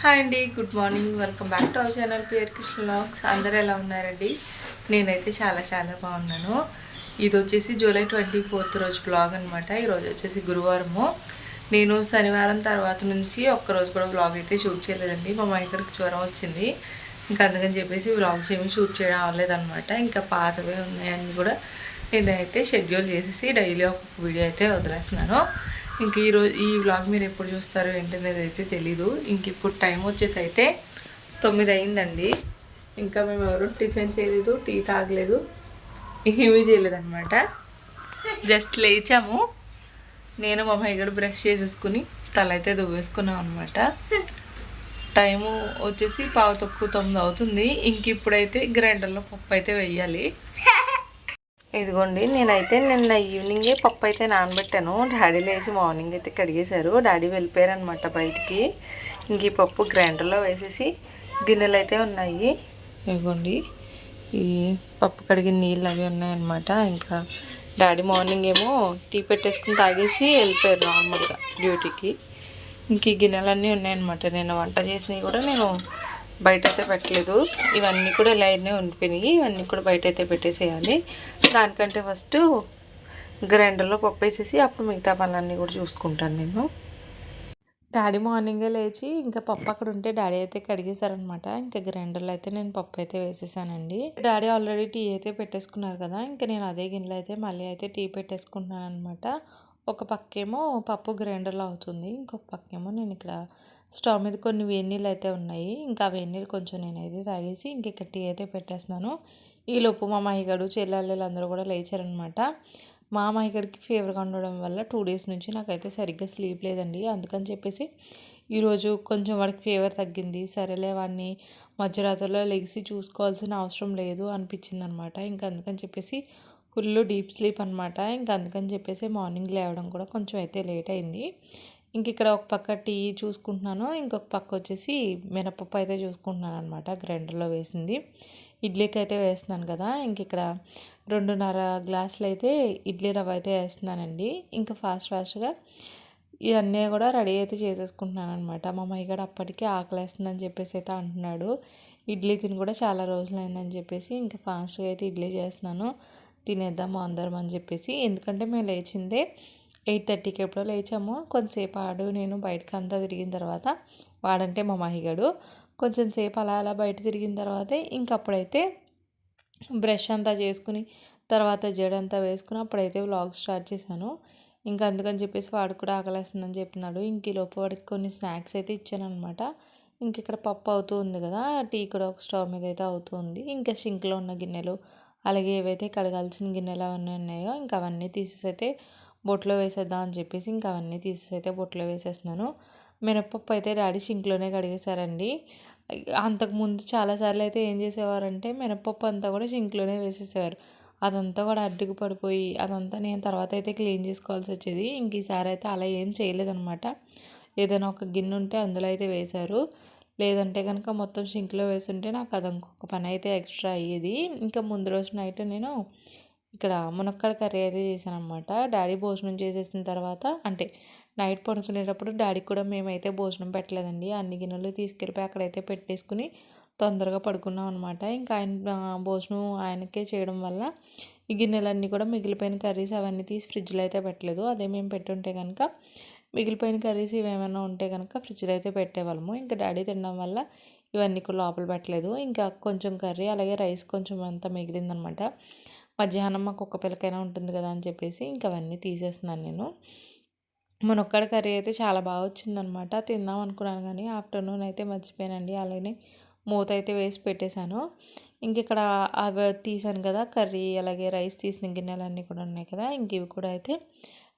Hi అండి good morning welcome back to our channel pear Krishna vlogs అందరూ ఎలా ఉన్నారండి? నేనైతే చాలా చాలా బాగున్నాను. ఇది వచ్చేసి జూలై ట్వంటీ ఫోర్త్ రోజు బ్లాగ్ అనమాట ఈరోజు వచ్చేసి గురువారము. నేను శనివారం తర్వాత నుంచి ఒక్కరోజు కూడా బ్లాగ్ అయితే షూట్ చేయలేదండి. మా మైకర్కి జ్వరం వచ్చింది. ఇంకా అందుకని చెప్పేసి వ్లాగ్స్ ఏమి షూట్ చేయడం అవ్వలేదన్నమాట. ఇంకా పాతవే ఉన్నాయని కూడా నేనైతే షెడ్యూల్ చేసేసి డైలీ ఒక్కొక్క వీడియో అయితే వదిలేస్తున్నాను. ఇంక ఈరోజు ఈ వ్లాగ్ మీరు ఎప్పుడు చూస్తారో ఏంటనేది అయితే తెలీదు. ఇంక ఇప్పుడు టైం వచ్చేసి అయితే తొమ్మిది అయిందండి ఇంకా మేము ఎవరు టిఫిన్ చేయలేదు టీ తాగలేదు ఏమీ చేయలేదన్నమాట. జస్ట్ లేచాము. నేను మా మైగడు బ్రష్ చేసేసుకుని తల అయితే దువ్వేసుకున్నాం అనమాట టైము వచ్చేసి పావు తక్కువ తొమ్మిది అవుతుంది. ఇంక ఇప్పుడైతే గ్రైండర్లో పప్పు అయితే వెయ్యాలి. ఇదిగోండి నేనైతే నిన్న ఈవినింగే పప్పు అయితే నానబెట్టాను. డాడీ లేచి మార్నింగ్ అయితే కడిగేశారు. డాడీ వెళ్ళిపోయారు అనమాట బయటికి. ఇంక ఈ పప్పు గ్రైండర్లో వేసేసి గిన్నెలు అయితే ఉన్నాయి. ఇదిగోండి ఈ పప్పు కడిగిన నీళ్ళు అవి ఉన్నాయన్నమాట. ఇంకా డాడీ మార్నింగ్ ఏమో టీ పెట్టేసుకుని తాగేసి వెళ్ళిపోయారు నార్మల్గా డ్యూటీకి. ఇంక ఈ గిన్నెలన్నీ ఉన్నాయన్నమాట. నేను వంట చేసినవి కూడా నేను బయట అయితే పెట్టలేదు. ఇవన్నీ కూడా లైన్నే ఉండిపోయినాయి. ఇవన్నీ కూడా బయట అయితే పెట్టేసేయాలి. దానికంటే ఫస్ట్ గ్రైండర్లో పప్పు వేసేసి అప్పుడు మిగతా పనులన్నీ కూడా చూసుకుంటాను నేను. డాడీ మార్నింగే లేచి ఇంకా పప్పు అక్కడ ఉంటే డాడీ అయితే కడిగేశారనమాట ఇంకా గ్రైండర్లో అయితే నేను పప్పు అయితే వేసేసానండి. డాడీ ఆల్రెడీ టీ అయితే పెట్టేసుకున్నారు కదా ఇంకా నేను అదే గిన్నెలో అయితే మళ్ళీ అయితే టీ పెట్టేసుకుంటున్నాను అనమాట ఒక పక్కేమో పప్పు గ్రైండర్లో అవుతుంది. ఇంకొక పక్కేమో నేను ఇక్కడ స్టవ్ మీద కొన్ని వేడినీళ్ళు అయితే ఉన్నాయి. ఇంకా ఆ వేడినీళ్ళు కొంచెం నేనైతే తాగేసి ఇంక ఇక్కడ టీ అయితే పెట్టేస్తున్నాను. ఈలోపు మా మహిగడు చెల్లెళ్ళు అందరూ కూడా లేచారనమాట మా మహిగడికి ఫీవర్గా ఉండడం వల్ల టూ డేస్ నుంచి నాకైతే సరిగ్గా స్లీప్ లేదండి. అందుకని చెప్పేసి ఈరోజు కొంచెం వాడికి ఫీవర్ తగ్గింది. సరేలే వాడిని మధ్యరాత్రిలో లెగిసి చూసుకోవాల్సిన అవసరం లేదు అనిపించింది అనమాట ఇంకా అందుకని చెప్పేసి ఫుల్ డీప్ స్లీప్ అనమాట ఇంకా అందుకని చెప్పేసి మార్నింగ్ లేవడం కూడా కొంచెం అయితే లేట్ అయింది. ఇంక ఇక్కడ ఒక పక్క టీ చూసుకుంటున్నాను. ఇంకొక పక్క వచ్చేసి మినపప్పు అయితే చూసుకుంటున్నాను అనమాట గ్రైండర్లో వేసింది. ఇడ్లీకి అయితే వేస్తున్నాను కదా. ఇంక ఇక్కడ రెండున్నర గ్లాసులు అయితే ఇడ్లీ రవ్వ అయితే వేస్తున్నానండి. ఇంకా ఫాస్ట్ ఫాస్ట్గా ఇవన్నీ కూడా రెడీ అయితే చేసేసుకుంటున్నాను అనమాట మా మైగడ అప్పటికే ఆకలేస్తుందని చెప్పేసి అయితే అంటున్నాడు. ఇడ్లీ తిని కూడా చాలా రోజులు అయిందని చెప్పేసి ఇంకా ఫాస్ట్గా అయితే ఇడ్లీ చేస్తున్నాను. తినేద్దాము అందరం అని చెప్పేసి. ఎందుకంటే మేము లేచిందే ఎయిట్ థర్టీకి ఎప్పుడో లేచాము. కొంతసేపు ఆడు నేను బయటకు అంతా తిరిగిన తర్వాత వాడంటే మా మహిగడు. కొంచెం సేపు అలా అలా బయట తిరిగిన తర్వాత ఇంకప్పుడైతే బ్రష్ అంతా చేసుకుని తర్వాత జడంతా వేసుకుని అప్పుడైతే వ్లాగ్ స్టార్ట్ చేశాను. ఇంకా అందుకని చెప్పేసి వాడు కూడా ఆకలేస్తుందని చెప్పినాడు. ఇంక లోపు వాడికి కొన్ని స్నాక్స్ అయితే ఇచ్చాను అనమాట ఇంక ఇక్కడ పప్పు అవుతూ ఉంది కదా టీ కూడా ఒక స్టవ్ మీద అయితే అవుతుంది ఇంకా సింక్లో ఉన్న గిన్నెలు అలాగే ఏవైతే కడగాల్సిన గిన్నెలు అవన్నీ ఉన్నాయో ఇంకా అవన్నీ తీసేసి అయితే బొట్లో వేసేద్దాం అని చెప్పేసి ఇంకా అవన్నీ తీసేసి అయితే బొట్లో వేసేస్తున్నాను. మినప్పప్పు అయితే డాడీ సింక్లోనే కడిగేశారండి. అంతకుముందు చాలాసార్లు అయితే ఏం చేసేవారంటే మినప్పప్పు అంతా కూడా సింక్లోనే వేసేసేవారు. అదంతా కూడా అడ్డుకు పడిపోయి అదంతా నేను తర్వాత అయితే క్లీన్ చేసుకోవాల్సి వచ్చేది. ఇంక ఈసారి అయితే అలా ఏం చేయలేదనమాట ఏదైనా ఒక గిన్నె ఉంటే అందులో అయితే వేశారు. లేదంటే కనుక మొత్తం సింక్లో వేసుంటే నాకు అది ఇంకొక పని అయితే ఎక్స్ట్రా అయ్యేది. ఇంకా ముందు రోజు నైట్ నేను ఇక్కడ మునక్కాడ కర్రీ అయితే చేశాను అనమాట డాడీ భోజనం చేసేసిన తర్వాత అంటే నైట్ పడుకునేటప్పుడు డాడీకి కూడా మేమైతే భోజనం పెట్టలేదండి. అన్ని గిన్నెలు తీసుకెళ్ళిపోయి అక్కడైతే పెట్టేసుకుని తొందరగా పడుకున్నాం అనమాట ఇంకా ఆయన భోజనం ఆయనకే చేయడం వల్ల ఈ గిన్నెలన్నీ కూడా మిగిలిపోయిన కర్రీస్ అవన్నీ తీసి ఫ్రిడ్జ్లో అయితే పెట్టలేదు. అదే మేము పెట్టుంటే కనుక మిగిలిపోయిన కర్రీస్ ఇవేమైనా ఉంటే కనుక ఫ్రిడ్జ్లో అయితే పెట్టేవాళ్ళము. ఇంకా డాడీ తినడం వల్ల ఇవన్నీ కూడా లోపల పెట్టలేదు. ఇంకా కొంచెం కర్రీ అలాగే రైస్ కొంచెం అంతా మిగిలిందనమాట మధ్యాహ్నం మాకు ఒక్క పిల్లకైనా ఉంటుంది కదా అని చెప్పేసి ఇంకా అవన్నీ తీసేస్తున్నాను నేను. మునక్కాడ కర్రీ అయితే చాలా బాగా వచ్చిందనమాట తిందాం అనుకున్నాను కానీ ఆఫ్టర్నూన్ అయితే మర్చిపోయానండి. అలానే మూత అయితే వేసి పెట్టేశాను. ఇంక ఇక్కడ అవి తీసాను కదా కర్రీ అలాగే రైస్ తీసిన గిన్నెలన్నీ కూడా ఉన్నాయి కదా ఇంక ఇవి కూడా అయితే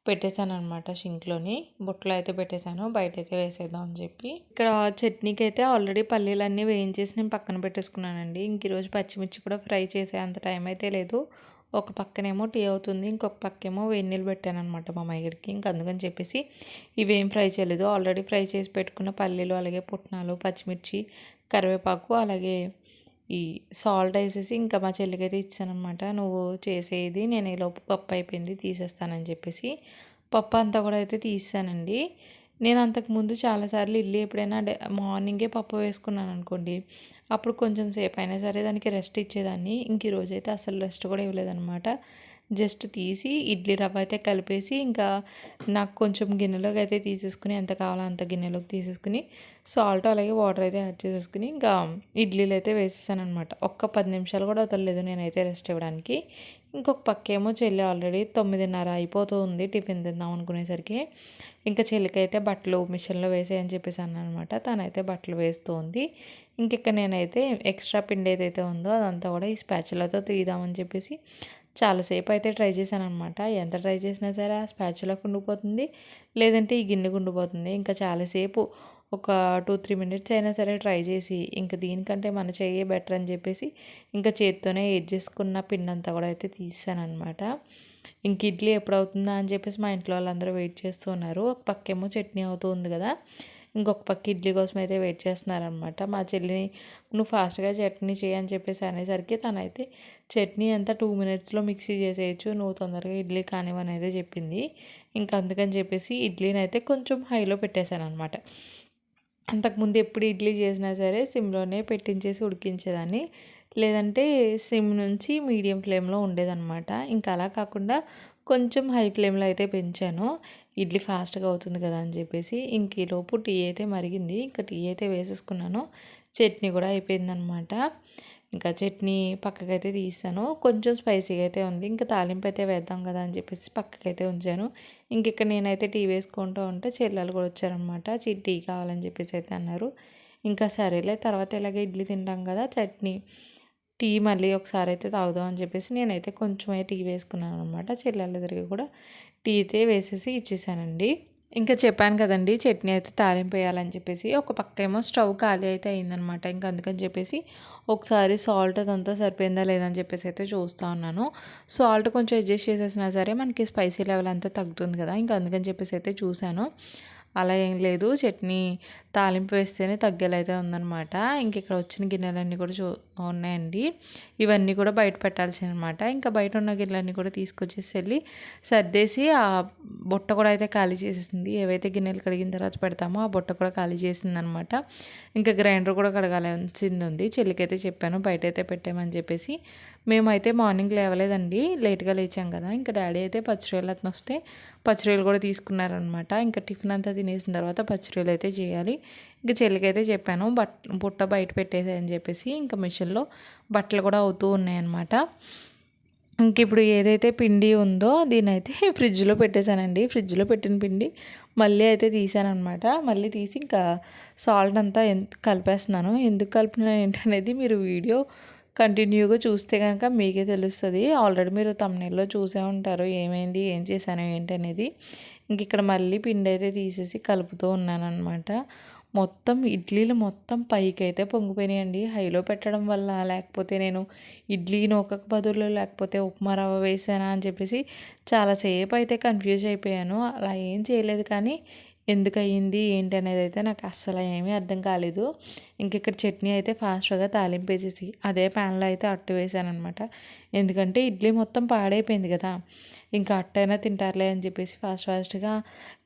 పెట్టేశాను అనమాట షింక్లోని. బుట్టలో అయితే పెట్టేశాను. బయట అయితే వేసేద్దాం అని చెప్పి. ఇక్కడ చట్నీకి అయితే ఆల్రెడీ పల్లీలన్నీ వేయించేసి నేను పక్కన పెట్టేసుకున్నానండి. ఇంక ఈరోజు పచ్చిమిర్చి కూడా ఫ్రై చేసే అంత టైం అయితే లేదు. ఒక పక్కనేమో టీ అవుతుంది. ఇంకొక పక్కేమో వేడి నీళ్ళు పెట్టాను అనమాట మా మైగడికి ఇంక అందుకని చెప్పేసి ఇవేం ఫ్రై చేయలేదు. ఆల్రెడీ ఫ్రై చేసి పెట్టుకున్న పల్లీలు అలాగే పుట్నాలు పచ్చిమిర్చి కరివేపాకు అలాగే ఈ సాల్ట్ వేసేసి ఇంకా మా చెల్లికి అయితే ఇచ్చానమాట నువ్వు చేసేది నేను ఈలోపు పప్పు అయిపోయింది తీసేస్తానని చెప్పేసి పప్పు అంతా కూడా అయితే తీసానండి. నేను అంతకుముందు చాలాసార్లు ఇడ్లీ ఎప్పుడైనా డే మార్నింగే పప్పు వేసుకున్నాను అనుకోండి అప్పుడు కొంచెం సేపు అయినా సరే దానికి రెస్ట్ ఇచ్చేదాన్ని. ఇంక ఈరోజు అయితే అసలు రెస్ట్ కూడా ఇవ్వలేదన్నమాట. జస్ట్ తీసి ఇడ్లీ రవ్వ అయితే కలిపేసి ఇంకా నాకు కొంచెం గిన్నెలోకి అయితే తీసేసుకుని ఎంత కావాలో అంత గిన్నెలోకి తీసేసుకుని సాల్ట్ అలాగే వాటర్ అయితే యాడ్ చేసేసుకుని ఇంకా ఇడ్లీలు అయితే వేసేసాను అనమాట ఒక్క పది నిమిషాలు కూడా వదలలేదు నేనైతే రెస్ట్ ఇవ్వడానికి. ఇంకొక పక్క ఏమో చెల్లి ఆల్రెడీ తొమ్మిదిన్నర అయిపోతూ ఉంది టిఫిన్ తిందాం అనుకునేసరికి. ఇంకా చెల్లికైతే బట్టలు మిషన్లో వేసేయని చెప్పేసి అనమాట తనైతే బట్టలు వేస్తూ ఉంది. ఇంక నేనైతే ఎక్స్ట్రా పిండి ఏదైతే ఉందో అదంతా కూడా ఈ స్పాచులతో తీద్దామని చెప్పేసి చాలాసేపు అయితే ట్రై చేశాను అనమాట ఎంత ట్రై చేసినా సరే ఆ స్పాచులా ఉండిపోతుంది లేదంటే ఈ గిన్నె ఉండిపోతుంది ఇంకా చాలాసేపు ఒక టూ త్రీ మినిట్స్ అయినా సరే ట్రై చేసి ఇంకా దీనికంటే మన చెయ్యే బెటర్ అని చెప్పేసి ఇంకా చేత్తోనే ఏడ్ చేసుకున్న పిండి అంతా కూడా అయితే తీసాను అనమాట ఇంక ఇడ్లీ ఎప్పుడు అవుతుందా అని చెప్పేసి మా ఇంట్లో వాళ్ళందరూ వెయిట్ చేస్తూ ఉన్నారు. ఒక పక్కేమో చట్నీ అవుతూ ఉంది కదా ఇంకొక పక్క ఇడ్లీ కోసం అయితే వెయిట్ చేస్తున్నారనమాట మా చెల్లిని నువ్వు ఫాస్ట్గా చట్నీ చేయని చెప్పేసి అనేసరికి తనైతే చట్నీ అంతా టూ మినిట్స్లో మిక్సీ చేసేయచ్చు నువ్వు తొందరగా ఇడ్లీ కానివని అయితే చెప్పింది. ఇంకా అందుకని చెప్పేసి ఇడ్లీని అయితే కొంచెం హైలో పెట్టేశాను అనమాట అంతకుముందు ఎప్పుడు ఇడ్లీ చేసినా సరే సిమ్లోనే పెట్టించేసి ఉడికించేదాన్ని. లేదంటే సిమ్ నుంచి మీడియం ఫ్లేమ్లో ఉండేదన్నమాట. ఇంకా అలా కాకుండా కొంచెం హై ఫ్లేమ్లో అయితే పెంచాను. ఇడ్లీ ఫాస్ట్గా అవుతుంది కదా అని చెప్పేసి ఇంక ఈలోపు టీ అయితే మరిగింది. ఇంకా టీ అయితే వేసేసుకున్నాను. చట్నీ కూడా అయిపోయిందనమాట. ఇంకా చట్నీ పక్కకైతే తీస్తాను కొంచెం స్పైసీగా అయితే ఉంది. ఇంకా తాలింపు అయితే వేద్దాం కదా అని చెప్పేసి పక్కకైతే ఉంచాను. ఇంక ఇక్కడ నేనైతే టీ వేసుకుంటూ ఉంటే చెల్లెలు కూడా వచ్చారనమాట. టీ కావాలని చెప్పేసి అయితే అన్నారు. ఇంకా సరేలే తర్వాత ఇలాగే ఇడ్లీ తింటాం కదా చట్నీ. టీ మళ్ళీ ఒకసారి అయితే తాగుదాం అని చెప్పేసి నేనైతే కొంచెమే టీ వేసుకున్నాను అనమాట చెల్లెళ్ళ దగ్గరికి కూడా టీ అయితే వేసేసి ఇచ్చేసానండి. ఇంకా చెప్పాను కదండి చట్నీ అయితే తారింపేయాలని చెప్పేసి. ఒక పక్క ఏమో స్టవ్ ఖాళీ అయితే అయిందనమాట ఇంకా అందుకని చెప్పేసి ఒకసారి సాల్ట్ అదంతా సరిపోయిందా లేదని చెప్పేసి అయితే చూస్తూ ఉన్నాను. సాల్ట్ కొంచెం అడ్జస్ట్ చేసేసినా సరే మనకి స్పైసీ లెవెల్ అంతా తగ్గుతుంది కదా. ఇంకా అందుకని చెప్పేసి అయితే చూశాను. అలా ఏం లేదు. చట్నీ తాలింపు వేస్తేనే తగ్గేలైతే ఉందనమాట ఇంక ఇక్కడ వచ్చిన గిన్నెలన్నీ కూడా చూ ఉన్నాయండి. ఇవన్నీ కూడా బయట పెట్టాల్సి అనమాట ఇంకా బయట ఉన్న గిన్నెలన్నీ కూడా తీసుకొచ్చేసి వెళ్ళి సర్దేసి ఆ బుట్ట కూడా అయితే ఖాళీ చేసేసింది. ఏవైతే గిన్నెలు కడిగిన తర్వాత పెడతామో ఆ బుట్ట కూడా ఖాళీ చేసింది అనమాట ఇంకా గ్రైండర్ కూడా కడగాల్సింది ఉంది. చెల్లికైతే చెప్పాను బయట అయితే పెట్టామని చెప్పేసి మేమైతే మార్నింగ్ లేవలేదండి. లేట్గా లేచాం కదా. ఇంకా డాడీ అయితే పచ్చిరొయ్యలు అతను వస్తే పచ్చిరొయ్యలు కూడా తీసుకున్నారనమాట ఇంకా టిఫిన్ అంతా తినేసిన తర్వాత పచ్చిరొయ్యలు అయితే చేయాలి. ఇంకా చెల్లికైతే చెప్పాను బట్ బుట్ట బయట పెట్టేసాయని చెప్పేసి ఇంకా మిషన్లో బట్టలు కూడా అవుతూ ఉన్నాయన్నమాట. ఇంక ఇప్పుడు ఏదైతే పిండి ఉందో దీని అయితే ఫ్రిడ్జ్లో పెట్టేశానండి. ఫ్రిడ్జ్లో పెట్టిన పిండి మళ్ళీ అయితే తీసానమాట మళ్ళీ తీసి ఇంకా సాల్ట్ అంతా కలిపేస్తున్నాను. ఎందుకు కలిపిన ఏంటనేది మీరు వీడియో కంటిన్యూగా చూస్తే కనుక మీకే తెలుస్తుంది. ఆల్రెడీ మీరు తమ్నెల్లో చూసే ఉంటారు. ఏమైంది? ఏం చేశాను? ఏంటి అనేది. ఇంక ఇక్కడ మళ్ళీ పిండి అయితే తీసేసి కలుపుతూ ఉన్నాను అనమాట మొత్తం ఇడ్లీలు మొత్తం పైకి అయితే పొంగిపోయినాయండి. హైలో పెట్టడం వల్ల లేకపోతే నేను ఇడ్లీ నూకకు బదులు లేకపోతే ఉప్మా రవ్వ వేసానా అని చెప్పేసి చాలాసేపు అయితే కన్ఫ్యూజ్ అయిపోయాను. అలా ఏం చేయలేదు కానీ ఎందుకు అయ్యింది ఏంటి అనేది అయితే నాకు అస్సలు ఏమీ అర్థం కాలేదు. ఇంక ఇక్కడ చట్నీ అయితే ఫాస్ట్గా తాలింపు వేసేసి అదే ప్యాన్లో అయితే అట్టు వేసాను అనమాట ఎందుకంటే ఇడ్లీ మొత్తం పాడైపోయింది కదా. ఇంకా అట్టైనా తింటారులే అని చెప్పేసి ఫాస్ట్ ఫాస్ట్గా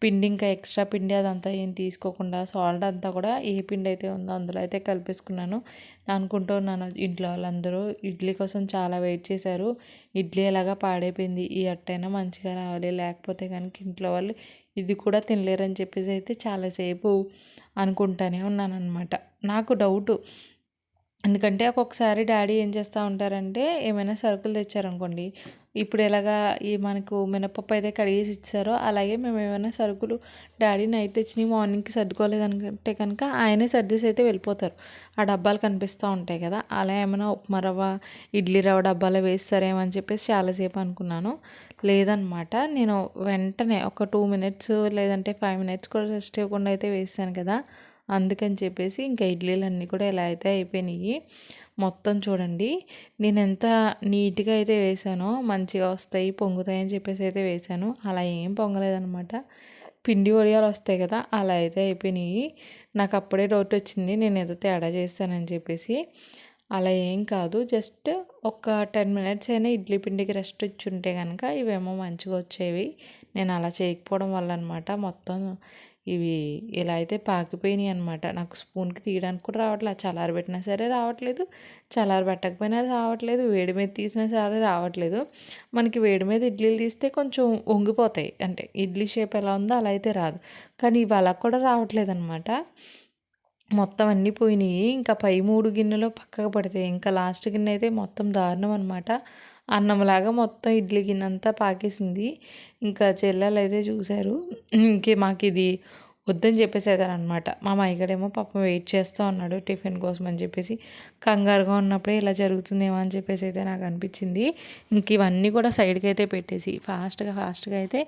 పిండి ఇంకా ఎక్స్ట్రా పిండి అదంతా ఏం తీసుకోకుండా సాల్ట్ అంతా కూడా ఏ పిండి అయితే ఉందో అందులో అయితే కలిపేసుకున్నాను. అనుకుంటూ ఉన్నాను. ఇంట్లో వాళ్ళందరూ ఇడ్లీ కోసం చాలా వెయిట్ చేశారు. ఇడ్లీ ఎలాగా పాడైపోయింది? ఈ అట్టైనా మంచిగా రావాలి లేకపోతే కనుక ఇంట్లో వాళ్ళు ఇది కూడా తినలేరని చెప్పేసి అయితే చాలాసేపు అనుకుంటానే ఉన్నాను అనమాట నాకు డౌటు ఎందుకంటే ఒక్కొక్కసారి డాడీ ఏం చేస్తూ ఉంటారంటే ఏమైనా సరుకులు తెచ్చారనుకోండి ఇప్పుడు ఎలాగా ఈ మనకు మినపప్పు అయితే కడిగేసి ఇచ్చారో అలాగే మేము ఏమైనా సరుకులు డాడీ నైట్ తెచ్చినవి మార్నింగ్కి సర్దుకోలేదనుకుంటే కనుక ఆయనే సర్దేసి అయితే వెళ్ళిపోతారు. ఆ డబ్బాలు కనిపిస్తూ ఉంటాయి కదా అలా ఏమైనా ఉప్మా రవ్వ ఇడ్లీ రవ్వ డబ్బాలో వేస్తారేమో అని చెప్పేసి చాలాసేపు అనుకున్నాను. లేదనమాట నేను వెంటనే ఒక టూ మినిట్స్ లేదంటే ఫైవ్ మినిట్స్ కూడా రెస్ట్ ఇవ్వకుండా అయితే వేసాను కదా. అందుకని చెప్పేసి ఇంకా ఇడ్లీలు అన్నీ కూడా ఇలా అయితే అయిపోయినాయి. మొత్తం చూడండి నేను ఎంత నీట్గా అయితే వేసానో మంచిగా వస్తాయి పొంగుతాయి అని చెప్పేసి అయితే వేసాను. అలా ఏం పొంగలేదనమాట పిండి వడియాలు వస్తాయి కదా అలా అయితే అయిపోయినాయి. నాకు అప్పుడే డౌట్ వచ్చింది నేను ఏదో తేడా చేస్తానని చెప్పేసి. అలా ఏం కాదు జస్ట్ ఒక టెన్ మినిట్స్ అయినా ఇడ్లీ పిండికి రెస్ట్ ఇచ్చుంటే కనుక ఇవేమో మంచిగా వచ్చేవి. నేను అలా చేయకపోవడం వల్ల అనమాట మొత్తం ఇవి ఇలా అయితే పాకిపోయినాయి అనమాట నాకు స్పూన్కి తీయడానికి కూడా రావట్లేదు చల్లారబెట్టినా సరే రావట్లేదు. చల్లారబెట్టకపోయినా రావట్లేదు. వేడి మీద తీసినా సరే రావట్లేదు. మనకి వేడి మీద ఇడ్లీలు తీస్తే కొంచెం వంగిపోతాయి. అంటే ఇడ్లీ షేప్ ఎలా ఉందో అలా అయితే రాదు. కానీ ఇవి అలా కూడా రావట్లేదు అనమాట మొత్తం అన్నీ పోయినాయి. ఇంకా పై మూడు గిన్నెలో పక్కకు పడితే ఇంకా లాస్ట్ గిన్నె అయితే మొత్తం దారుణం అనమాట అన్నంలాగా మొత్తం ఇడ్లీ గిన్నె అంతా పాకేసింది. ఇంకా చెల్లెలు అయితే చూశారు. ఇంకే మాకు ఇది వద్దని చెప్పేసేదారనమాట మా మైగడేమో పాపం వెయిట్ చేస్తూ ఉన్నాడు టిఫిన్ కోసం అని చెప్పేసి. కంగారుగా ఉన్నప్పుడే ఇలా జరుగుతుందేమో అని చెప్పేసి అయితే నాకు అనిపించింది. ఇంక ఇవన్నీ కూడా సైడ్కి అయితే పెట్టేసి ఫాస్ట్గా ఫాస్ట్గా అయితే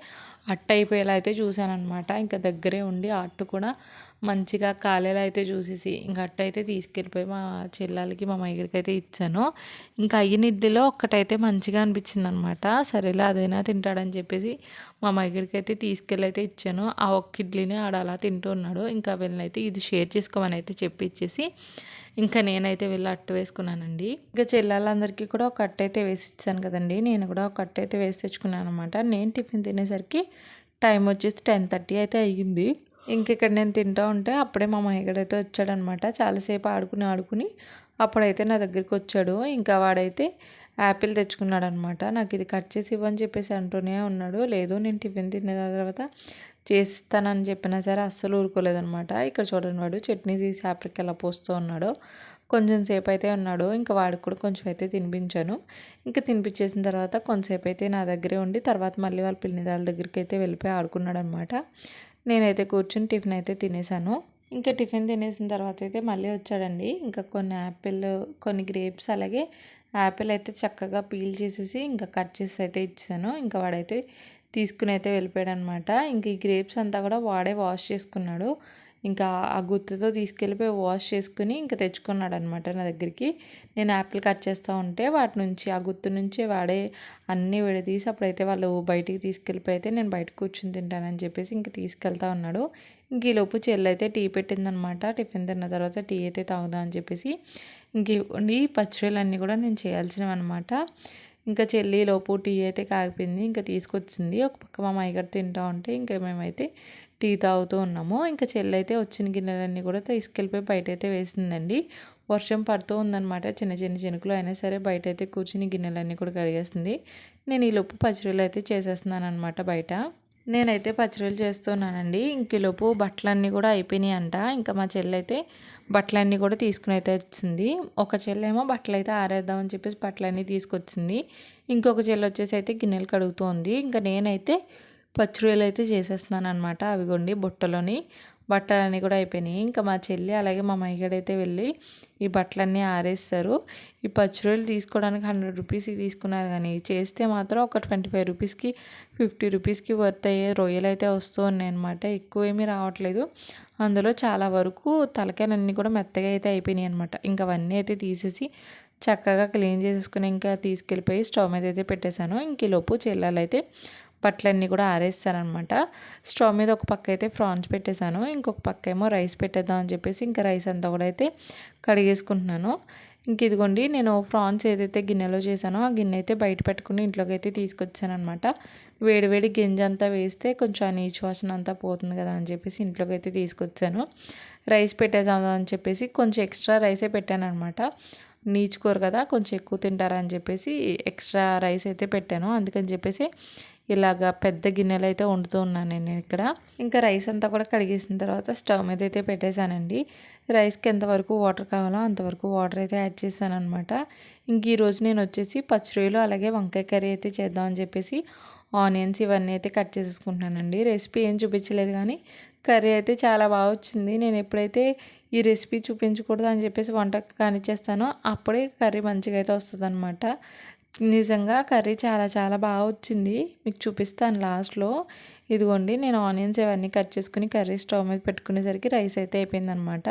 అట్ట అయిపోయేలా అయితే చూశానమాట ఇంకా దగ్గరే ఉండి అట్టు కూడా మంచిగా కాలేలా అయితే చూసేసి ఇంకా అట్ట అయితే తీసుకెళ్ళిపోయి మా చెల్లెలకి మా మైగడికి అయితే ఇచ్చాను. ఇంకా అయిన ఇడ్లీలో ఒక్కటైతే మంచిగా అనిపించింది అనమాట సరేలే అదైనా తింటాడని చెప్పేసి మా మైగడికి అయితే తీసుకెళ్ళి అయితే ఇచ్చాను. ఆ ఒక్క ఇడ్లీని ఆడ అలా తింటూ ఉన్నాడు. ఇంకా వెళ్ళినైతే ఇది షేర్ చేసుకోమని అయితే చెప్పి ఇచ్చేసి ఇంకా నేనైతే వెళ్ళి అట్టు వేసుకున్నానండి. ఇంకా చెల్లెళ్ళందరికీ కూడా ఒక అట్టు అయితే వేసి ఇచ్చాను కదండి. నేను కూడా ఒక అట్టు అయితే వేసి తెచ్చుకున్నాను అనమాట నేను టిఫిన్ తినేసరికి టైం వచ్చేసి టెన్ థర్టీ అయితే అయ్యింది. ఇంక ఇక్కడ నేను తింటూ ఉంటే అప్పుడే మా మహిగడైతే వచ్చాడనమాట. చాలాసేపు ఆడుకుని ఆడుకుని అప్పుడైతే నా దగ్గరికి వచ్చాడు. ఇంకా వాడైతే యాపిల్ తెచ్చుకున్నాడు అనమాట నాకు ఇది కట్ చేసి ఇవ్వని చెప్పేసి అంటూనే ఉన్నాడు. లేదు నేను టిఫిన్ తిన్న తర్వాత చేస్తానని చెప్పినా సరే అస్సలు ఊరుకోలేదనమాట. ఇక్కడ చూడండి వాడు చట్నీ తీసి యాపిల్కి ఎలా పోస్తూ ఉన్నాడు. కొంచెం సేపు అయితే ఉన్నాడు. ఇంకా వాడికి కూడా కొంచెం అయితే తినిపించాను. ఇంకా తినిపించేసిన తర్వాత కొంతసేపు అయితే నా దగ్గరే ఉండి తర్వాత మళ్ళీ వాళ్ళ పిల్లిదాల దగ్గరికి అయితే వెళ్ళిపోయి ఆడుకున్నాడు అనమాట నేనైతే కూర్చుని టిఫిన్ అయితే తినేసాను. ఇంకా టిఫిన్ తినేసిన తర్వాత అయితే మళ్ళీ వచ్చాడండి. ఇంకా కొన్ని యాపిల్ కొన్ని గ్రేప్స్ అలాగే యాపిల్ అయితే చక్కగా పీల్ చేసేసి ఇంకా కట్ చేసి అయితే ఇచ్చాను. ఇంకా వాడైతే తీసుకుని అయితే వెళ్ళిపోయాడు అనమాట ఇంక ఈ గ్రేప్స్ అంతా కూడా వాడే వాష్ చేసుకున్నాడు. ఇంకా ఆ గుత్తుతో తీసుకెళ్ళిపోయి వాష్ చేసుకుని ఇంకా తెచ్చుకున్నాడు అనమాట నా దగ్గరికి. నేను యాపిల్ కట్ చేస్తూ ఉంటే వాటి నుంచి ఆ గుత్తు నుంచి వాడే అన్నీ విడదీసి అప్పుడైతే వాళ్ళు బయటికి తీసుకెళ్ళిపోయి అయితే నేను బయట కూర్చుని తింటానని చెప్పేసి ఇంక తీసుకెళ్తా ఉన్నాడు. ఇంక ఈలోపు చెల్లి అయితే టీ పెట్టిందనమాట. టిఫిన్ తిన్న తర్వాత టీ అయితే తాగుదాం అని చెప్పేసి ఇంక ఇవ్వండి. పచ్చడిలు అన్నీ కూడా నేను చేయాల్సినవి అనమాట ఇంకా చెల్లి లోపు టీ అయితే కాగిపోయింది. ఇంకా తీసుకొచ్చింది. ఒక పక్క మా మైగర్ తింటా ఉంటే ఇంకా మేమైతే టీ తాగుతూ ఉన్నాము. ఇంకా చెల్లైతే వచ్చిన గిన్నెలన్నీ కూడా తీసుకెళ్ళిపోయి బయట అయితే వేసిందండి. వర్షం పడుతూ ఉందన్నమాట. చిన్న చిన్న చినుకులు అయినా సరే బయట అయితే కూర్చుని గిన్నెలన్నీ కూడా కడిగేస్తుంది. నేను ఈ లోపు పచ్చడిలు అయితే చేసేస్తున్నాను అనమాట బయట. నేనైతే పచ్చడిలు చేస్తున్నానండి. ఇంకలోపు బట్టలన్నీ కూడా అయిపోయినాయి అంట ఇంకా మా చెల్లైతే బట్టలన్నీ కూడా తీసుకుని అయితే వచ్చింది. ఒక చెల్లేమో బట్టలు అయితే ఆరేద్దామని చెప్పేసి బట్టలన్నీ తీసుకొచ్చింది. ఇంకొక చెల్లి వచ్చేసి అయితే గిన్నెలు కడుగుతోంది ఇంకా నేనైతే పచ్చిరొయ్యలు అయితే చేసేస్తున్నాను అనమాట అవిగోండి బుట్టలోని బట్టలన్నీ కూడా అయిపోయినాయి. ఇంకా మా చెల్లి అలాగే మా మైగడైతే వెళ్ళి ఈ బట్టలన్నీ ఆరేస్తారు. ఈ పచ్చిరొయ్యలు తీసుకోవడానికి హండ్రెడ్ రూపీస్కి తీసుకున్నారు కానీ చేస్తే మాత్రం ఒక ట్వంటీ ఫైవ్ రూపీస్కి ఫిఫ్టీ రూపీస్కి వర్త్ అయ్యే రొయ్యలు అయితే వస్తూ ఉన్నాయి అనమాట ఎక్కువ ఏమీ రావట్లేదు. అందులో చాలా వరకు తలకాయలన్నీ కూడా మెత్తగా అయితే అయిపోయినాయి అనమాట ఇంకా అవన్నీ అయితే తీసేసి చక్కగా క్లీన్ చేసేసుకుని ఇంకా తీసుకెళ్ళిపోయి స్టవ్ మీద అయితే పెట్టేశాను. ఇంక లోపు చెల్లెలు అయితే బట్టలన్నీ కూడా ఆరేస్తానమాట స్టవ్ మీద ఒక పక్క అయితే ఫ్రాన్స్ పెట్టేశాను ఇంకొక పక్క ఏమో రైస్ పెట్టేద్దాం అని చెప్పేసి ఇంకా రైస్ అంతా కూడా అయితే కడిగేసుకుంటున్నాను. ఇంక ఇదిగోండి నేను ఫ్రాన్స్ ఏదైతే గిన్నెలో చేశానో ఆ గిన్నె అయితే బయట పెట్టుకుని ఇంట్లోకి అయితే తీసుకొచ్చానమాట వేడివేడి గింజ అంతా వేస్తే కొంచెం ఆ నీచు వాసన అంతా పోతుంది కదా అని చెప్పేసి ఇంట్లోకి అయితే తీసుకొచ్చాను. రైస్ పెట్టేద్దాం అని చెప్పేసి కొంచెం ఎక్స్ట్రా రైసే పెట్టాను అనమాట నీచుకోరు కదా కొంచెం ఎక్కువ తింటారా అని చెప్పేసి ఎక్స్ట్రా రైస్ అయితే పెట్టాను. అందుకని చెప్పేసి ఇలాగా పెద్ద గిన్నెలు అయితే వండుతూ ఉన్నాను నేను ఇక్కడ. ఇంకా రైస్ అంతా కూడా కడిగేసిన తర్వాత స్టవ్ మీద అయితే పెట్టేశానండి. రైస్కి ఎంతవరకు వాటర్ కావాలో అంతవరకు వాటర్ అయితే యాడ్ చేశాను అనమాట ఇంక ఈరోజు నేను వచ్చేసి పచ్చిరొయ్యలు అలాగే వంకాయ కర్రీ అయితే చేద్దామని చెప్పేసి ఆనియన్స్ ఇవన్నీ అయితే కట్ చేసేసుకుంటున్నానండి. రెసిపీ ఏం చూపించలేదు కానీ కర్రీ అయితే చాలా బాగా వచ్చింది. నేను ఎప్పుడైతే ఈ రెసిపీ చూపించకూడదు అని చెప్పేసి వంట కానిచ్చేస్తానో అప్పుడే కర్రీ మంచిగా అయితే వస్తుంది అనమాట నిజంగా కర్రీ చాలా చాలా బాగా వచ్చింది. మీకు చూపిస్తాను లాస్ట్లో. ఇదిగోండి నేను ఆనియన్స్ ఇవన్నీ కట్ చేసుకుని కర్రీ స్టవ్ మీద పెట్టుకునేసరికి రైస్ అయితే అయిపోయిందనమాట.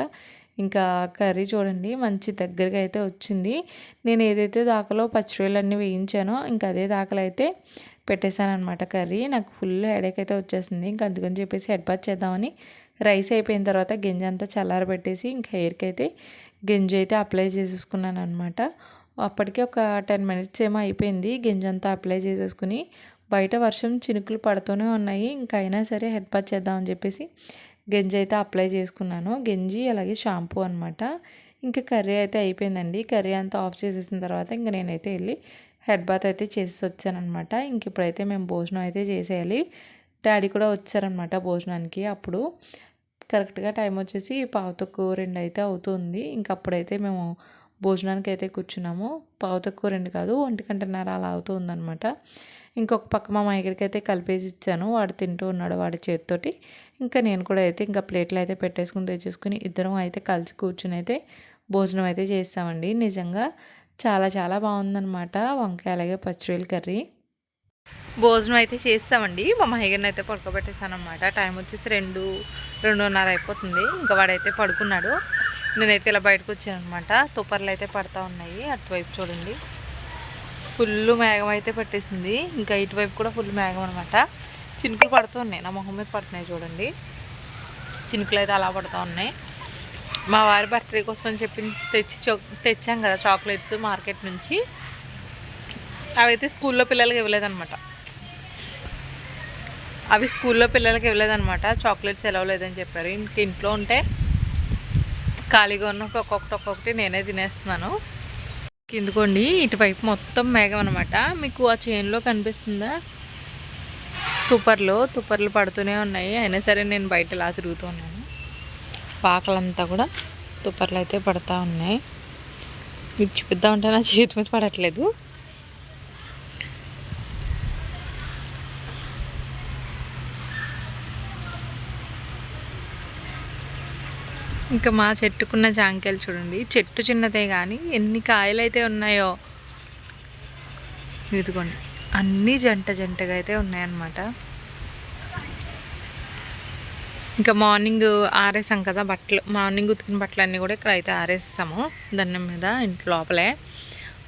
ఇంకా కర్రీ చూడండి మంచి దగ్గరగా అయితే వచ్చింది. నేను ఏదైతే దాకలో పచ్చిరొయ్యలన్నీ వేయించానో ఇంకా అదే దాకలో అయితే కర్రీ. నాకు ఫుల్ హెడేక్ అయితే వచ్చేసింది. ఇంకా అందుకని చెప్పేసి హెడ్ బాత్ చేద్దామని రైస్ అయిపోయిన తర్వాత గింజ అంతా చల్లారబెట్టేసి ఇంకా హెయిర్కి అయితే గింజ అయితే అప్లై చేసేసుకున్నాను అనమాట అప్పటికే ఒక టెన్ మినిట్స్ ఏమో అయిపోయింది. గింజంతా అప్లై చేసేసుకుని బయట వర్షం చినుకులు పడుతూనే ఉన్నాయి. ఇంకా అయినా సరే హెడ్ బాత్ చేద్దామని చెప్పేసి గంజి అయితే అప్లై చేసుకున్నాను. గంజి అలాగే షాంపూ అనమాట ఇంకా కర్రీ అయితే అయిపోయిందండి. కర్రీ అంతా ఆఫ్ చేసేసిన తర్వాత ఇంకా నేనైతే వెళ్ళి హెడ్ బాత్ అయితే చేసేసి వచ్చానమాట ఇంక ఇప్పుడైతే మేము భోజనం అయితే చేసేయాలి. డాడీ కూడా వచ్చారనమాట భోజనానికి. అప్పుడు కరెక్ట్గా టైం వచ్చేసి పావుతకు రెండు అయితే అవుతుంది. ఇంక అప్పుడైతే మేము భోజనానికి అయితే కూర్చున్నాము. పావు తక్కువ రెండు కాదు ఒంటి గంటన్నర అలా అవుతుందనమాట ఇంకొక పక్క మా మైగడికి అయితే కలిపేసి ఇచ్చాను. వాడు తింటూ ఉన్నాడు వాడి చేతితోటి. ఇంకా నేను కూడా అయితే ఇంకా ప్లేట్లు అయితే పెట్టేసుకుని తెచ్చేసుకుని ఇద్దరం అయితే కలిసి కూర్చుని అయితే భోజనం అయితే చేస్తామండి. నిజంగా చాలా చాలా బాగుందనమాట వంకాయ అలాగే పచ్చిరొయ్యల కర్రీ. భోజనం అయితే చేస్తామండి. మా మహిగన్ అయితే పడుకోబెట్టేసాను అనమాట టైం వచ్చేసి రెండు రెండున్నర అయిపోతుంది. ఇంకా వాడైతే పడుకున్నాడు. నేనైతే ఇలా బయటకు వచ్చాను అనమాట తుపర్లు అయితే పడతా ఉన్నాయి. అటువైపు చూడండి. ఫుల్ మేఘం అయితే పట్టేసింది. ఇంకా ఇటువైపు కూడా ఫుల్ మేఘం అనమాట చినుకులు పడుతూ ఉన్నాయి. నా మొహం మీద పడుతున్నాయి చూడండి. చినుకులు అయితే అలా పడుతూ ఉన్నాయి. మా వారి బర్త్డే కోసం అని చెప్పి తెచ్చి తెచ్చాం కదా చాక్లెట్స్ మార్కెట్ నుంచి. అవైతే స్కూల్లో పిల్లలకి ఇవ్వలేదన్నమాట. అవి స్కూల్లో పిల్లలకి ఇవ్వలేదన్నమాట. చాక్లెట్స్ ఎలవలేదని చెప్పారు. ఇంక ఇంట్లో ఉంటే ఖాళీగా ఉన్నప్పుడు ఒక్కొక్కటి ఒక్కొక్కటి నేనే తినేస్తున్నాను. కిందకోండి ఇటువైపు మొత్తం మేఘం అనమాట మీకు ఆ చైన్లో కనిపిస్తుందా? తుపర్లు తుపర్లు పడుతూనే ఉన్నాయి. అయినా సరే నేను బయట ఇలా తిరుగుతూ ఉన్నాను. పాకలంతా కూడా తుపర్లు అయితే పడతా ఉన్నాయి. మీకు చూపిద్దామంటే నా చేతి మీద పడట్లేదు. ఇంకా మా చెట్టుకున్న జాంకాయలు చూడండి. చెట్టు చిన్నదే కానీ ఎన్ని కాయలు అయితే ఉన్నాయో. ఇదిగోండి. అన్నీ జంట జంటగా అయితే ఉన్నాయన్నమాట. ఇంకా మార్నింగ్ ఆరేసాం కదా బట్టలు. మార్నింగ్ ఉతికిన బట్టలు అన్నీ కూడా ఇక్కడ అయితే ఆరేసాము దాని మీద ఇంటి లోపలే.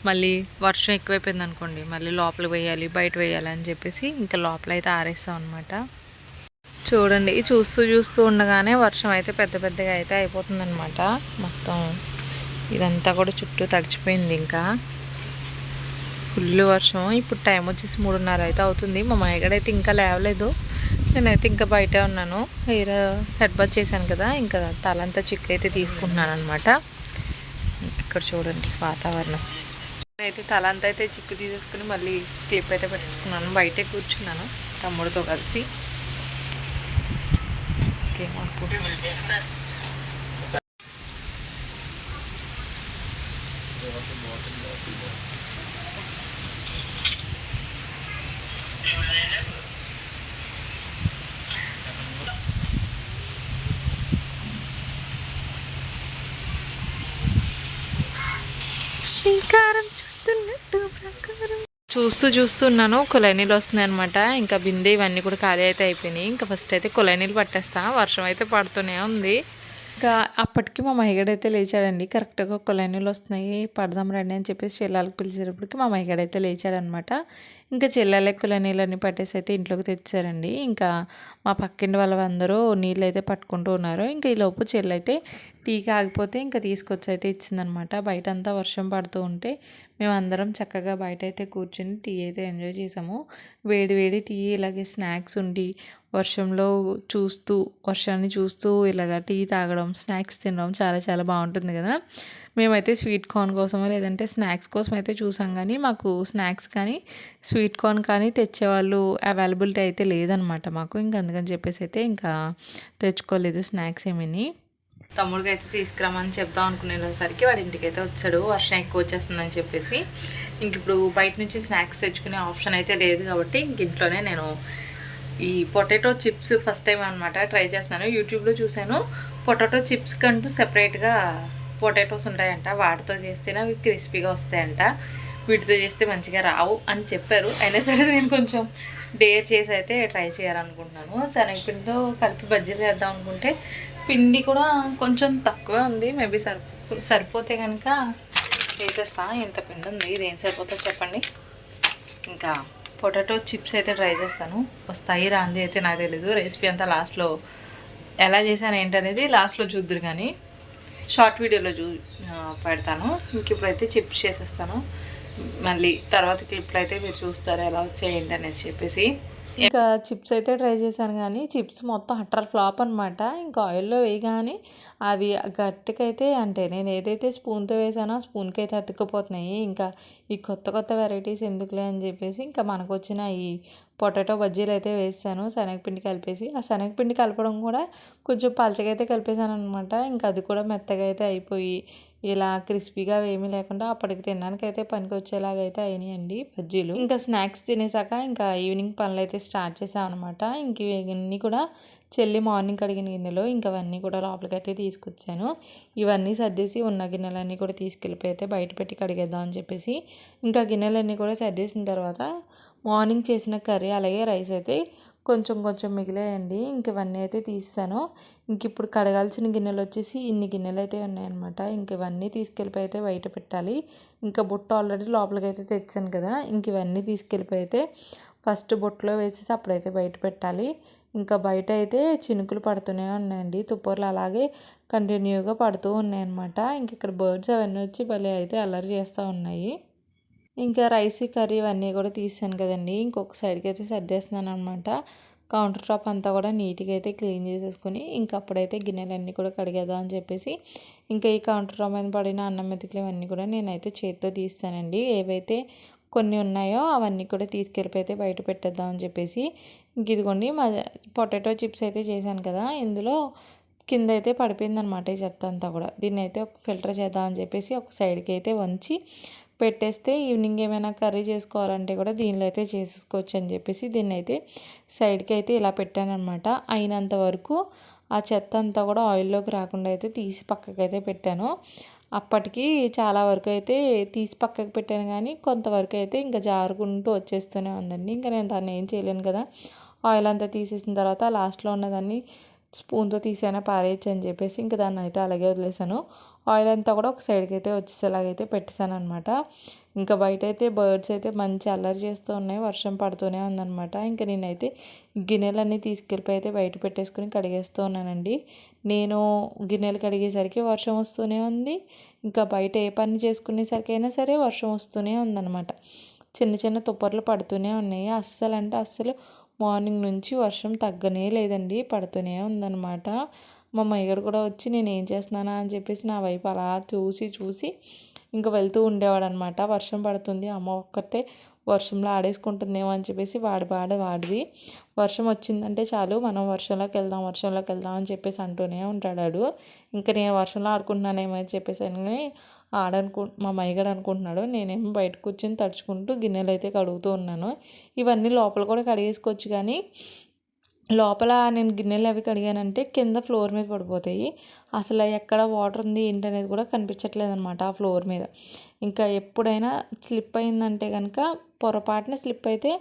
మళ్ళీ వర్షం ఎక్కువైపోయింది అనుకోండి మళ్ళీ లోపల వేయాలి బయట వేయాలి అని చెప్పేసి ఇంకా లోపల అయితే ఆరేస్తాం అనమాట చూడండి చూస్తూ చూస్తూ ఉండగానే వర్షం అయితే పెద్ద పెద్దగా అయితే అయిపోతుందన్నమాట. మొత్తం ఇదంతా కూడా చుట్టూ తడిచిపోయింది ఇంకా. ఫుల్ వర్షం. ఇప్పుడు టైం వచ్చేసి మూడున్నర అయితే అవుతుంది. మా మాయగడైతే ఇంకా లేవలేదు. నేనైతే ఇంకా బయటే ఉన్నాను. హెయిర్ హెడ్ బాత్ చేశాను కదా ఇంకా తలంతా చిక్కు అయితే తీసుకుంటున్నాను అనమాట ఇక్కడ చూడండి వాతావరణం. అయితే తలంతా అయితే చిక్కు తీసేసుకుని మళ్ళీ క్లిప్ అయితే పెట్టేసుకున్నాను. బయటే కూర్చున్నాను. తమ్ముడితో కలిసి. ఓకే మాకు చూస్తూ చూస్తున్నాను కుళాయి నీళ్ళు వస్తున్నాయి అనమాట ఇంకా బిందె ఇవన్నీ కూడా ఖాళీ అయితే అయిపోయినాయి. ఇంకా ఫస్ట్ అయితే కుళాయి నీళ్ళు పట్టేస్తా. వర్షం అయితే పడుతూనే ఉంది. ఇంకా అప్పటికి మా మైగడ్ లేచాడండి. కరెక్ట్గా కుళాయి నీళ్ళు వస్తున్నాయి. పడదాం రండి అని చెప్పేసి చెల్లెలకు పిలిచేటప్పటికి మా మైగడ్ లేచాడనమాట ఇంకా చెల్లెలే కుళాయి అన్నీ పట్టేసి అయితే ఇంట్లోకి తెచ్చారండి. ఇంకా మా పక్కింటి వాళ్ళందరూ నీళ్ళు అయితే పట్టుకుంటూ ఉన్నారు. ఇంకా ఈ లోపు చెల్లైతే టీ ఇంకా తీసుకొచ్చి అయితే ఇచ్చిందనమాట బయట అంతా వర్షం పడుతూ ఉంటే మేము అందరం చక్కగా బయట అయితే కూర్చొని టీ అయితే ఎంజాయ్ చేసాము. వేడి వేడి టీ ఇలాగే స్నాక్స్ ఉండి వర్షంలో చూస్తూ వర్షాన్ని చూస్తూ ఇలాగ టీ తాగడం స్నాక్స్ తినడం చాలా చాలా బాగుంటుంది కదా. మేమైతే స్వీట్ కార్న్ కోసమో లేదంటే స్నాక్స్ కోసం అయితే చూసాం కానీ మాకు స్నాక్స్ కానీ స్వీట్ కార్న్ కానీ తెచ్చేవాళ్ళు అవైలబిలిటీ అయితే లేదనమాట మాకు. ఇంకా అందుకని చెప్పేసి అయితే ఇంకా తెచ్చుకోలేదు స్నాక్స్ ఏమీ తమ్ముడికి అయితే తీసుకురామని చెప్దాం అనుకునేసరికి వాడి ఇంటికి అయితే వచ్చాడు. వర్షం ఎక్కువ వచ్చేస్తుందని చెప్పేసి ఇంక ఇప్పుడు బయట నుంచి స్నాక్స్ తెచ్చుకునే ఆప్షన్ అయితే లేదు కాబట్టి ఇంక ఇంట్లోనే నేను ఈ పొటాటో చిప్స్ ఫస్ట్ టైం అనమాట ట్రై చేస్తున్నాను. యూట్యూబ్లో చూశాను. పొటాటో చిప్స్ కంటూ సెపరేట్గా పొటాటోస్ ఉంటాయంట. వాటితో చేస్తేనే అవి క్రిస్పీగా వస్తాయంట. వీటితో చేస్తే మంచిగా రావు అని చెప్పారు. అయినా సరే నేను కొంచెం డేర్ చేసి అయితే ట్రై చేయాలనుకుంటున్నాను. శనగపిండితో కలిపి బజ్జీలు వేద్దాం అనుకుంటే పిండి కూడా కొంచెం తక్కువ ఉంది. మేబీ సరిపో సరిపోతే కనుక వేసేస్తా ఇంత పిండి ఉంది. ఇది ఏం సరిపోతుందో చెప్పండి. ఇంకా పొటాటో చిప్స్ అయితే ట్రై చేస్తాను. వస్తాయి రాంది అయితే నాకు తెలీదు. రెసిపీ అంతా లాస్ట్లో ఎలా చేశాను ఏంటనేది లాస్ట్లో చూద్దరు కానీ షార్ట్ వీడియోలో చూ పెడతాను. ఇంక ఇప్పుడైతే చిప్స్ చేసేస్తాను. మళ్ళీ తర్వాత క్లిప్లు అయితే మీరు చూస్తారు ఎలా చేయండి అనేసి చెప్పేసి. ఇంకా చిప్స్ అయితే ట్రై చేశాను కానీ చిప్స్ మొత్తం అట్టర్ ఫ్లాప్ అనమాట ఇంకా ఆయిల్లో వేయగానే అవి గట్టికైతే అంటే నేను ఏదైతే స్పూన్తో వేసానో ఆ స్పూన్కి అయితే అతుక్కుపోతున్నాయి. ఇంకా ఈ కొత్త కొత్త వెరైటీస్ ఎందుకులే అని చెప్పేసి ఇంకా మనకు వచ్చిన ఈ పొటాటో బజ్జీలు అయితే వేసాను శనగపిండి కలిపేసి. ఆ శనగపిండి కలపడం కూడా కొంచెం పలచగా అయితే కలిపేసాను అనమాట ఇంకా అది కూడా మెత్తగా అయితే అయిపోయి ఇలా క్రిస్పీగా ఏమీ లేకుండా అప్పటికి తినడానికి అయితే పనికి వచ్చేలాగా అయితే అయినాయండి బజ్జీలు. ఇంకా స్నాక్స్ తినేసాక ఇంకా ఈవినింగ్ పనులు అయితే స్టార్ట్ చేసాం అనమాట ఇంక ఇవన్నీ కూడా చెల్లి మార్నింగ్ కడిగిన గిన్నెలో ఇంకా అవన్నీ కూడా లోపలికి అయితే తీసుకొచ్చాను. ఇవన్నీ సర్దేసి ఉన్న గిన్నెలన్నీ కూడా తీసుకెళ్ళిపోయి అయితే బయట పెట్టి కడిగేద్దాం అని చెప్పేసి ఇంకా గిన్నెలన్నీ కూడా సర్దేసిన తర్వాత మార్నింగ్ చేసిన కర్రీ అలాగే రైస్ అయితే కొంచెం కొంచెం మిగిలాయండి. ఇంక ఇవన్నీ అయితే తీసాను ఇంక ఇప్పుడు కడగాల్సిన గిన్నెలు వచ్చేసి ఇన్ని గిన్నెలు అయితే ఉన్నాయన్నమాట. ఇంక ఇవన్నీ తీసుకెళ్ళిపోయి అయితే బయట పెట్టాలి. ఇంకా బుట్ట ఆల్రెడీ లోపలికి అయితే తెచ్చాను కదా. ఇంక ఇవన్నీ తీసుకెళ్ళిపోయి అయితే ఫస్ట్ బుట్టలో వేసేసి అప్పుడైతే బయట పెట్టాలి. ఇంకా బయట అయితే చినుకులు పడుతూనే ఉన్నాయండి. తుప్పర్లు అలాగే కంటిన్యూగా పడుతూ ఉన్నాయన్నమాట. ఇంక ఇక్కడ బర్డ్స్ అవన్నీ వచ్చి భలే అయితే అల్లరి చేస్తూ ఉన్నాయి. ఇంకా రైస్ కర్రీ ఇవన్నీ కూడా తీసాను కదండి. ఇంకొక సైడ్కి అయితే సర్దేస్తున్నాను అనమాట కౌంటర్ టాప్ అంతా కూడా నీట్గా అయితే క్లీన్ చేసేసుకుని ఇంకా అప్పుడైతే గిన్నెలన్నీ కూడా కడిగేద్దాం అని చెప్పేసి ఇంకా ఈ కౌంటర్ టాప్ మీద పడిన అన్నం మెతుకులు ఇవన్నీ కూడా నేనైతే చేతితో తీస్తానండి. ఏవైతే కొన్ని ఉన్నాయో అవన్నీ కూడా తీసుకెళ్ళిపోయి అయితే బయట పెట్టేద్దాం అని చెప్పేసి ఇంక ఇదిగోండి మా పొటాటో చిప్స్ అయితే చేశాను కదా ఇందులో కింద అయితే పడిపోయిందనమాట ఈ చెత్త అంతా కూడా. దీన్ని అయితే ఒక ఫిల్టర్ చేద్దామని చెప్పేసి ఒక సైడ్కి అయితే వంచి పెట్టేస్తే ఈవినింగ్ ఏమైనా కర్రీ చేసుకోవాలంటే కూడా దీనిలో అయితే చేసేసుకోవచ్చు అని చెప్పేసి దీన్ని అయితే సైడ్కి అయితే ఇలా పెట్టాను అనమాట అయినంత వరకు ఆ చెత్త అంతా కూడా ఆయిల్లోకి రాకుండా అయితే తీసి పక్కకి అయితే పెట్టాను. అప్పటికి చాలా వరకు అయితే తీసి పక్కకి పెట్టాను కానీ కొంతవరకు అయితే ఇంకా జారుకుంటూ వచ్చేస్తూనే ఉందండి. ఇంకా నేను దాన్ని ఏం చేయలేను కదా. ఆయిల్ అంతా తీసేసిన తర్వాత లాస్ట్లో ఉన్నదాన్ని స్పూన్తో తీసైనా పారేయచ్చు అని చెప్పేసి ఇంకా దాన్ని అయితే అలాగే వదిలేసాను. ఆయిల్ అంతా కూడా ఒక సైడ్కి అయితే వచ్చేసేలాగైతే పెట్టేశాను అనమాట ఇంకా బయట అయితే బర్డ్స్ అయితే మంచి అల్లరి చేస్తూ ఉన్నాయి వర్షం పడుతూనే ఉందన్నమాట. ఇంకా నేనైతే గిన్నెలన్నీ తీసుకెళ్ళిపోయి అయితే బయట పెట్టేసుకుని కడిగేస్తూ ఉన్నానండి. నేను గిన్నెలు కడిగేసరికి వర్షం వస్తూనే ఉంది. ఇంకా బయట ఏ పని చేసుకునేసరికి అయినా సరే వర్షం వస్తూనే ఉందన్నమాట. చిన్న చిన్న తుప్పర్లు పడుతూనే ఉన్నాయి. అస్సలు అంటే అస్సలు మార్నింగ్ నుంచి వర్షం తగ్గనే లేదండి పడుతూనే ఉందన్నమాట. మా అమ్మయ్యగారు కూడా వచ్చి నేను ఏం చేస్తున్నానా? అని చెప్పేసి నా వైపు అలా చూసి చూసి ఇంకా వెళ్తూ ఉండేవాడు అనమాట వర్షం పడుతుంది అమ్మ ఒక్కతే వర్షంలో ఆడేసుకుంటుందేమో అని చెప్పేసి వాడి బాడ వాడిది. వర్షం వచ్చిందంటే చాలు మనం వర్షంలోకి వెళ్దాం వర్షంలోకి వెళ్దాం అని చెప్పేసి అంటూనే ఉంటాడు ఇంకా నేను వర్షంలో ఆడుకుంటున్నానేమో అని చెప్పేసి అని ఆడనుకు మా మైగడు అనుకుంటున్నాడు. నేనేమో బయట కూర్చొని తడుచుకుంటూ గిన్నెలు అయితే కడుగుతూ ఉన్నాను. ఇవన్నీ లోపల కూడా కడిగేసుకోవచ్చు కానీ లోపల నేను గిన్నెలు అవి కడిగానంటే కింద ఫ్లోర్ మీద పడిపోతాయి. అసలు ఎక్కడ వాటర్ ఉంది ఏంటనేది కూడా కనిపించట్లేదు అనమాట ఆ ఫ్లోర్ మీద. ఇంకా ఎప్పుడైనా స్లిప్ అయిందంటే కనుక పొరపాటున స్లిప్ అయితే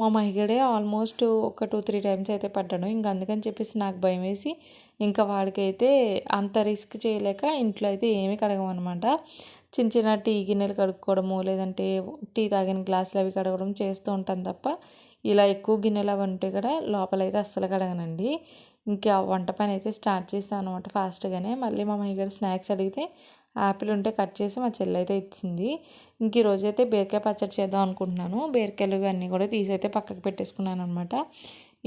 మా మహిగడే ఆల్మోస్ట్ ఒక టూ త్రీ టైమ్స్ అయితే పడ్డాను ఇంకా అందుకని చెప్పేసి నాకు భయం వేసి ఇంకా వాడికైతే అంత రిస్క్ చేయలేక ఇంట్లో అయితే ఏమీ కడగమన్నమాట. చిన్న చిన్న టీ గిన్నెలు కడుక్కోవడము లేదంటే టీ తాగిన గ్లాసులు అవి కడగడం చేస్తూ ఉంటాను తప్ప ఇలా ఎక్కువ గిన్నెలు అవి ఉంటే కూడా లోపలైతే అస్సలు కడగనండి. ఇంకా వంట పని అయితే స్టార్ట్ చేస్తాను అనమాట ఫాస్ట్గానే. మళ్ళీ మా మహిళ స్నాక్స్ అడిగితే యాపిల్ ఉంటే కట్ చేసి మా చెల్లి అయితే ఇచ్చింది. ఇంక ఈరోజు అయితే బీరకాయ పచ్చడి చేద్దాం అనుకుంటున్నాను. బీరకాయలు ఇవన్నీ కూడా తీసైతే పక్కకు పెట్టేసుకున్నాను అనమాట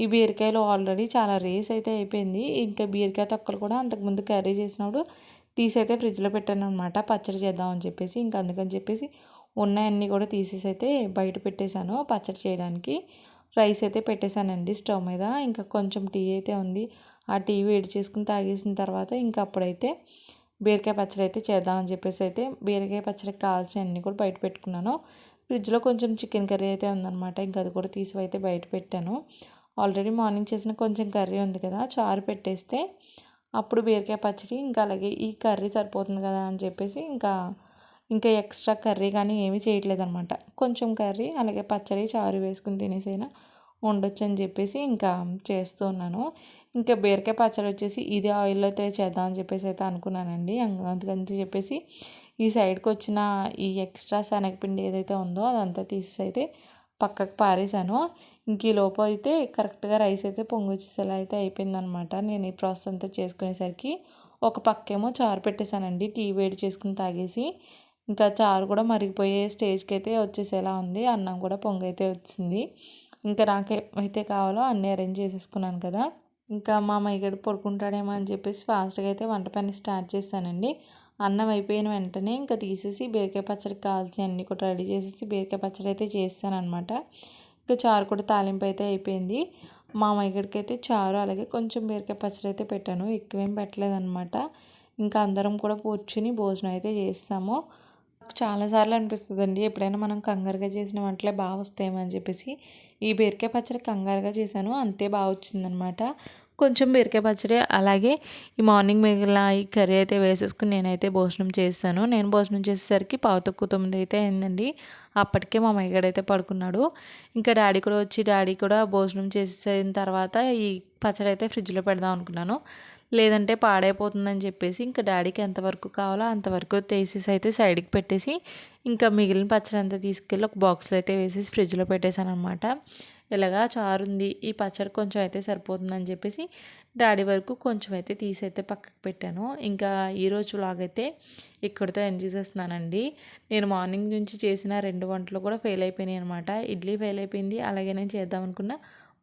ఈ బీరకాయలు ఆల్రెడీ చాలా రేస్ అయితే అయిపోయింది. ఇంకా బీరకాయ తొక్కలు కూడా అంతకుముందు కర్రీ చేసినప్పుడు తీసైతే ఫ్రిడ్జ్లో పెట్టాను అనమాట పచ్చడి చేద్దామని చెప్పేసి ఇంకా అందుకని చెప్పేసి ఉన్నాయన్నీ కూడా తీసేసి అయితే బయట పెట్టేశాను పచ్చడి చేయడానికి. రైస్ అయితే పెట్టేశానండి స్టవ్ మీద. ఇంకా కొంచెం టీ అయితే ఉంది. ఆ టీ వేడి చేసుకుని తాగేసిన తర్వాత ఇంకా అప్పుడైతే బీరకాయ పచ్చడి అయితే చేద్దామని చెప్పేసి అయితే బీరకాయ పచ్చడికి కావాల్సినవన్నీ కూడా బయట పెట్టుకున్నాను. ఫ్రిడ్జ్లో కొంచెం చికెన్ కర్రీ అయితే ఉందన్నమాట. ఇంకా అది కూడా తీసి అయితే బయట పెట్టాను. ఆల్రెడీ మార్నింగ్ చేసిన కొంచెం కర్రీ ఉంది కదా చారు పెట్టేస్తే అప్పుడు బీరకాయ పచ్చడి ఇంకా అలాగే ఈ కర్రీ సరిపోతుంది కదా అని చెప్పేసి ఇంకా ఇంకా ఎక్స్ట్రా కర్రీ కానీ ఏమీ చేయట్లేదు అనమాట కొంచెం కర్రీ అలాగే పచ్చడి చారు వేసుకుని తినేసైనా ఉండొచ్చు అని చెప్పేసి ఇంకా చేస్తూ ఉన్నాను. ఇంకా బీరకాయ పచ్చడి వచ్చేసి ఇది ఆయిల్లో అయితే చేద్దాం అని చెప్పేసి అయితే అనుకున్నానండి. అందుకని చెప్పేసి ఈ సైడ్కి వచ్చిన ఈ ఎక్స్ట్రా శనగపిండి ఏదైతే ఉందో అదంతా తీసి అయితే పక్కకు పారేసాను ఇంక ఈ లోపు అయితే కరెక్ట్గా రైస్ అయితే పొంగి వచ్చేసేలా అయితే అయిపోయిందనమాట నేను ఈ ప్రాసెస్ అంతా చేసుకునేసరికి ఒక పక్కేమో చారు పెట్టేశానండి. టీ వేడి చేసుకుని తాగేసి ఇంకా చారు కూడా మరిగిపోయే స్టేజ్కి అయితే వచ్చేసేలా ఉంది. అన్నం కూడా పొంగైతే వచ్చింది. ఇంకా నాకు కావాలో అన్నీ అరేంజ్ చేసేసుకున్నాను కదా. ఇంకా మా మైగడు పడుకుంటాడేమో అని చెప్పేసి ఫాస్ట్గా అయితే వంట పని స్టార్ట్ చేశానండి అన్నం అయిపోయిన వెంటనే ఇంకా తీసేసి బీరకాయ పచ్చడికి కాల్చి అన్నీ కూడా రెడీ చేసేసి బీరకాయ పచ్చడి అయితే చేస్తానమాట ఇంకా చారు కూడా తాలింపు అయితే అయిపోయింది. మా మైగడికి అయితే చారు అలాగే కొంచెం బీరకాయ పచ్చడి అయితే పెట్టాను. ఎక్కువేం పెట్టలేదన్నమాట. ఇంకా అందరం కూడా కూర్చుని భోజనం అయితే చేస్తాము. నాకు చాలాసార్లు అనిపిస్తుంది అండి ఎప్పుడైనా మనం కంగారుగా చేసిన వంటలే బాగా వస్తాయేమో అని చెప్పేసి ఈ బీరకాయ పచ్చడి కంగారుగా చేశాను. అంతే బాగా వచ్చిందనమాట. కొంచెం బీరకాయ పచ్చడి అలాగే ఈ మార్నింగ్ మిగిలిన ఈ కర్రీ అయితే వేసేసుకుని నేనైతే భోజనం చేస్తాను నేను భోజనం చేసేసరికి పావు తక్కువ తొమ్మిది అయితే అయిందండి. అప్పటికే మా అయితే పడుకున్నాడు. ఇంకా డాడీ కూడా వచ్చి డాడీ కూడా భోజనం చేసేసిన తర్వాత ఈ పచ్చడి అయితే ఫ్రిడ్జ్లో పెడదాం అనుకున్నాను. లేదంటే పాడైపోతుందని చెప్పేసి ఇంకా డాడీకి ఎంతవరకు కావాలో అంతవరకు తీసేసి అయితే సైడ్కి పెట్టేసి ఇంకా మిగిలిన పచ్చడి అంతా తీసుకెళ్ళి ఒక బాక్స్లో అయితే వేసేసి ఫ్రిడ్జ్లో పెట్టేశాను అనమాట ఇలాగా చారు ఉంది ఈ పచ్చడి కొంచెం అయితే సరిపోతుందని చెప్పేసి డాడీ వరకు కొంచెం అయితే తీసి అయితే పక్కకు పెట్టాను. ఇంకా ఈరోజు లాగైతే ఇక్కడితో ఎంజాయ్ చేస్తున్నానండి నేను మార్నింగ్ నుంచి చేసిన రెండు వంటలు కూడా ఫెయిల్ అయిపోయినాయి అనమాట ఇడ్లీ ఫెయిల్ అయిపోయింది అలాగే నేను చేద్దాం అనుకున్న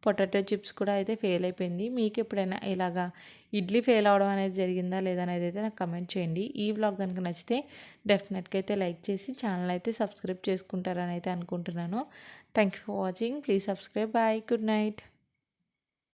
పొటాటో చిప్స్ కూడా అయితే ఫెయిల్ అయిపోయింది. మీకు ఎప్పుడైనా ఇలాగా ఇడ్లీ ఫెయిల్ అవడం అనేది జరిగిందా లేదా అనేది అయితే నాకు కమెంట్ చేయండి. ఈ వ్లాగ్ కనుక నచ్చితే డెఫినెట్గా అయితే లైక్ చేసి ఛానల్ అయితే సబ్స్క్రైబ్ చేసుకుంటారని అయితే అనుకుంటున్నాను. Thank you for watching please subscribe bye good night